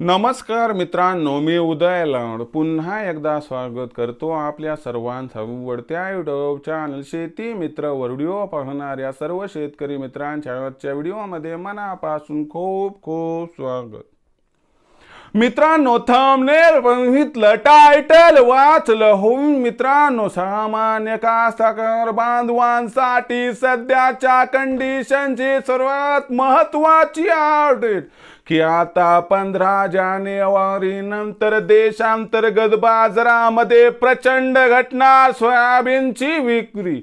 नमस्कार मित्रांनो मी उदय लाड. पुन्हा एकदा स्वागत करतो आपल्या सर्वांचा आवडत्या युट्यूब चॅनल शेती मित्र व्हिडिओ पाहणाऱ्या सर्व शेतकरी मित्रांच्या आजच्या व्हिडिओमध्ये मनापासून खूप खूप स्वागत. मित्रांनो थंबनेल बघितलं टायटल वाचलं. होऊन मित्रांनो सामान्य कास्तकार बांधवांसाठी सध्याच्या कंडिशनची सर्वात महत्वाची अपडेट की आता पंधरा जानेवारी नंतर देशांतर्गत बाजारामध्ये प्रचंड घटना सोयाबीनची विक्री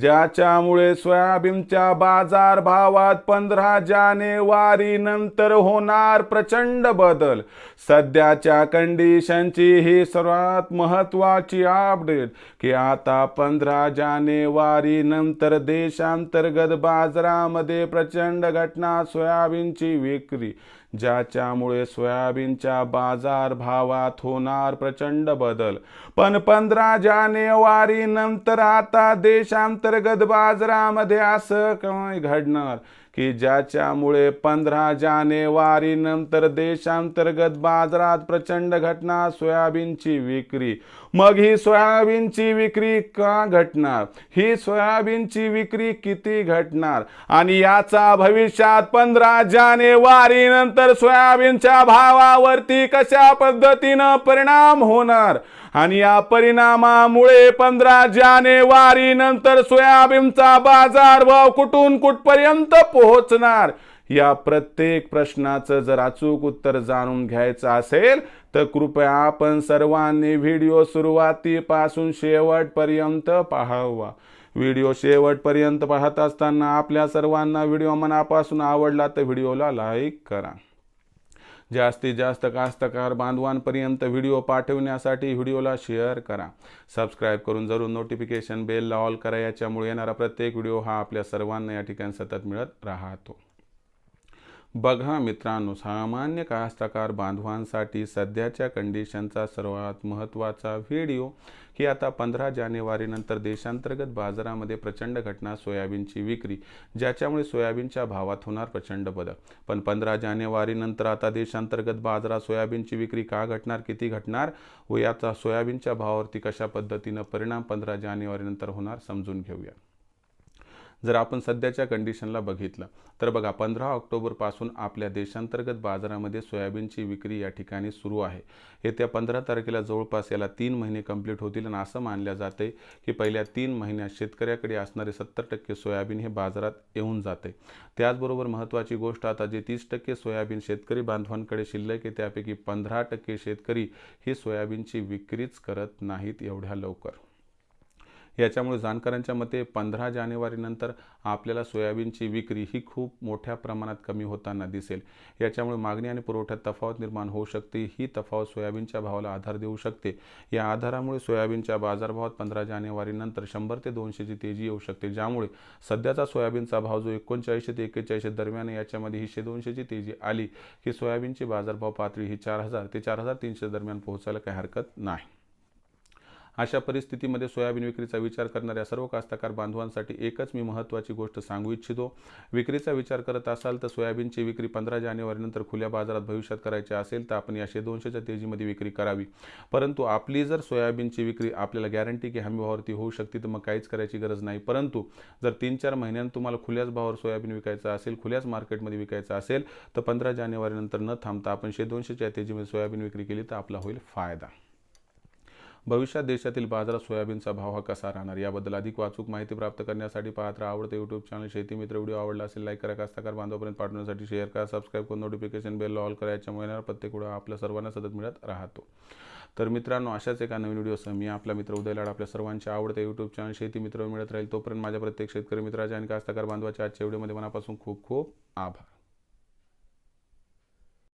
ज्याच्यामुळे सोयाबीनच्या बाजार भावात पंधरा जानेवारी नंतर होणार प्रचंड बदल. सध्याच्या कंडिशनची ही सर्वात महत्वाची अपडेट की आता पंधरा जानेवारी नंतर देशांतर्गत बाजारामध्ये प्रचंड घटना सोयाबीनची विक्री ज्याच्यामुळे सोयाबीनच्या बाजार भावात होणार प्रचंड बदल. पण पंधरा जानेवारी नंतर आता देशांतर्गत बाजारामध्ये असं काय घडणार? की ज्याच्यामुळे पंधरा जानेवारी नंतर देशांतर्गत बाजारात प्रचंड घटना सोयाबीनची विक्री. मग ही सोयाबीनची विक्री का घटणार? ही सोयाबीनची विक्री किती घटणार? आणि याचा भविष्यात पंधरा जानेवारी नंतर सोयाबीनच्या भावावरती कशा पद्धतीनं परिणाम होणार? आणि या परिणामामुळे पंधरा जानेवारी नंतर सोयाबीनचा बाजार भाव कुठून कुठपर्यंत पोहोचणार या प्रत्येक प्रश्नाचं जर अचूक उत्तर जाणून घ्यायचं असेल तर कृपया आपण सर्वांनी व्हिडिओ सुरुवातीपासून शेवटपर्यंत पाहावा. व्हिडिओ शेवटपर्यंत पाहत असताना आपल्या सर्वांना व्हिडिओ मनापासून आवडला तर व्हिडिओला लाईक करा. जास्तीत जास्त कास्तकार बांधवांपर्यंत व्हिडिओ पाठवण्यासाठी व्हिडिओला शेअर करा. सबस्क्राईब करून जरूर नोटिफिकेशन बेलला ऑल करा याच्यामुळे येणारा प्रत्येक व्हिडिओ हा आपल्या सर्वांना या ठिकाणी सतत मिळत राहतो. बघा मित्रांनो सामान्य कास्तकार बांधवांसाठी सध्याच्या कंडिशनचा सर्वात महत्त्वाचा व्हिडिओ की आता पंधरा जानेवारीनंतर देशांतर्गत बाजारामध्ये प्रचंड घटना सोयाबीनची विक्री ज्याच्यामुळे सोयाबीनच्या भावात होणार प्रचंड बदल. पण पंधरा जानेवारीनंतर आता देशांतर्गत बाजारात सोयाबीनची विक्री का घटणार किती घटणार व याचा सोयाबीनच्या भावावरती कशा पद्धतीनं परिणाम पंधरा जानेवारीनंतर होणार समजून घेऊया. जर आपण सध्याच्या कंडिशनला बघितलं तर बघा पंधरा ऑक्टोबरपासून आपल्या देशांतर्गत बाजारामध्ये सोयाबीनची विक्री या ठिकाणी सुरू आहे. येत्या पंधरा तारखेला जवळपास याला तीन महिने कंप्लीट होतील आणि असं मानलं जाते की पहिल्या तीन महिन्यात शेतकऱ्याकडे असणारे सत्तर टक्के सोयाबीन हे बाजारात येऊन जाते. त्याचबरोबर महत्त्वाची गोष्ट आता जे तीस टक्के सोयाबीन शेतकरी बांधवांकडे शिल्लक आहे त्यापैकी पंधरा टक्के शेतकरी ही सोयाबीनची विक्रीच करत नाहीत एवढ्या लवकर. याच्यामुळे जाणकारांच्या मते पंधरा जानेवारीनंतर आपल्याला सोयाबीनची विक्री ही खूप मोठ्या प्रमाणात कमी होताना दिसेल. याच्यामुळे मागणी आणि पुरवठ्यात तफावत निर्माण होऊ शकते. ही तफावत सोयाबीनच्या भावाला आधार देऊ शकते. या आधारामुळे सोयाबीनच्या बाजारभावात पंधरा जानेवारीनंतर शंभर ते दोनशेची तेजी येऊ शकते. ज्यामुळे सध्याचा सोयाबीनचा भाव जो एकोणचाळीसशे ते एक्केचाळीसशे दरम्यान याच्यामध्ये ही शे दोनशेची तेजी आली की सोयाबीनची बाजारभाव पातळी ही चार हजार ते चार हजार तीनशे दरम्यान पोहोचायला काही हरकत नाही. अशा परिस्थितीमध्ये सोयाबीन विक्रीचा विचार करणाऱ्या सर्व कास्तकार बांधवांसाठी एकच मी महत्त्वाची गोष्ट सांगू इच्छितो. विक्रीचा विचार करत असाल तर सोयाबीनची विक्री पंधरा जानेवारीनंतर खुल्या बाजारात भविष्यात करायची असेल तर आपण याशे दोनशेच्या तेजीमध्ये विक्री करावी. परंतु आपली जर सोयाबीनची विक्री आपल्याला गॅरंटी की हमी भावावरती होऊ शकते तर मग काहीच करायची गरज नाही. परंतु जर तीन चार महिन्यांत तुम्हाला खुल्याच भावावर सोयाबीन विकायचं असेल खुल्याच मार्केटमध्ये विकायचं असेल तर पंधरा जानेवारीनंतर न थांबता आपण शे दोनशेच्या तेजीमध्ये सोयाबीन विक्री केली तर आपला होईल फायदा. भविष्यात देशातील बाजारात सोयाबीनचा भाव हा कसा राहणार? याबद्दल अधिक वाचूक माहिती प्राप्त करण्यासाठी पाहत राहा. आवडते यूट्यूब चॅनल शेती मित्र व्हिडिओ आवडला असेल लाईक करा. कास्ताकार बांधवापर्यंत पाठवण्यासाठी शेअर करा. सबस्क्राईब करून नोटिफिकेशन बेल ऑल करा. याच्यामुळे येणारा प्रत्येक व्हिडिओ आपल्या सर्वांना सतत मिळत राहतो. तर मित्रांनो अशाच एका नवीन व्हिडिओसह मी आपला मित्र उदय लाड आपल्या सर्वांच्या आवडते यूट्यूब चॅनल शेती मित्र मिळत राहील तोपर्यंत माझ्या प्रत्येक शेतकरी मित्राच्या आणि कास्ताकार बांधवाच्या आजच्या व्हिडिओमध्ये मनापासून खूप खूप आभार.